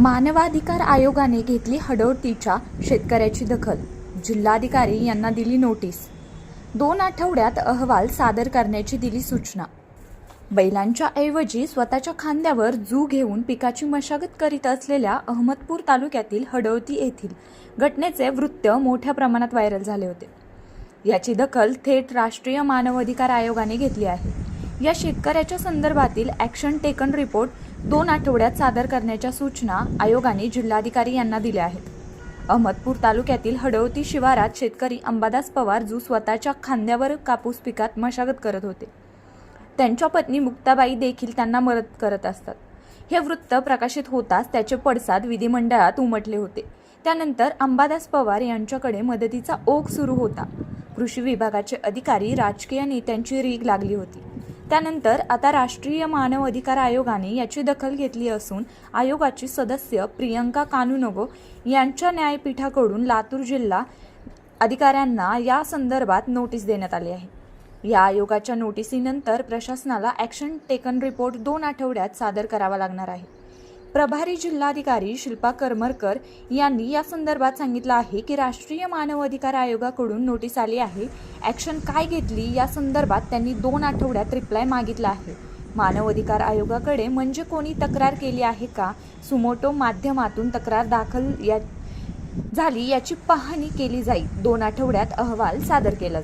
मानवाधिकार आयोगाने घेतली हडवतीच्या शेतकऱ्याची दखल. जिल्हाधिकारी यांना दिली नोटीस. दोन आठवड्यात अहवाल सादर करण्याची दिली सूचना. बैलांच्या ऐवजी स्वतःच्या खांद्यावर जू घेऊन पिकाची मशागत करीत असलेल्या अहमदपूर तालुक्यातील हडवती येथील घटनेचे वृत्त मोठ्या प्रमाणात व्हायरल झाले होते. याची दखल थेट राष्ट्रीय मानवाधिकार आयोगाने घेतली आहे. या शेतकऱ्याच्या संदर्भातील ॲक्शन टेकन रिपोर्ट दोन आठवड्यात सादर करण्याच्या सूचना आयोगाने जिल्हाधिकारी यांना दिल्या आहेत. अहमदपूर तालुक्यातील हडवती शिवारात शेतकरी अंबादास पवार जो स्वतःच्या खांद्यावर कापूस पिकात मशागत करत होते. त्यांच्या पत्नी मुक्ताबाई देखील त्यांना मदत करत असतात. हे वृत्त प्रकाशित होताच त्याचे पडसाद विधिमंडळात उमटले होते. त्यानंतर अंबादास पवार यांच्याकडे मदतीचा ओघ सुरू होता. कृषी विभागाचे अधिकारी राजकीय नेत्यांची रीग लागली होती. त्यानंतर आता राष्ट्रीय मानव अधिकार आयोगाने याची दखल घेतली असून आयोगाची सदस्य प्रियंका कानुनगो यांच्या न्यायपीठाकडून लातूर जिल्हा अधिकाऱ्यांना या संदर्भात नोटीस देण्यात आली आहे. या आयोगाच्या नोटिसीनंतर प्रशासनाला ॲक्शन टेकन रिपोर्ट दोन आठवड्यात सादर करावा लागणार आहे. प्रभारी जिल्हाधिकारी शिल्पा करमरकर यांनी या संदर्भात सांगितलं आहे की राष्ट्रीय मानव अधिकार आयोगाकडून नोटीस आली आहे. ॲक्शन काय घेतली या संदर्भात त्यांनी दोन आठवड्यात रिप्लाय मागितला आहे. मानव अधिकार आयोगाकडे म्हणजे कोणी तक्रार केली आहे का? सुमोटो माध्यमातून तक्रार दाखल या झाली याची पाहणी केली जाईल. दोन आठवड्यात अहवाल सादर केला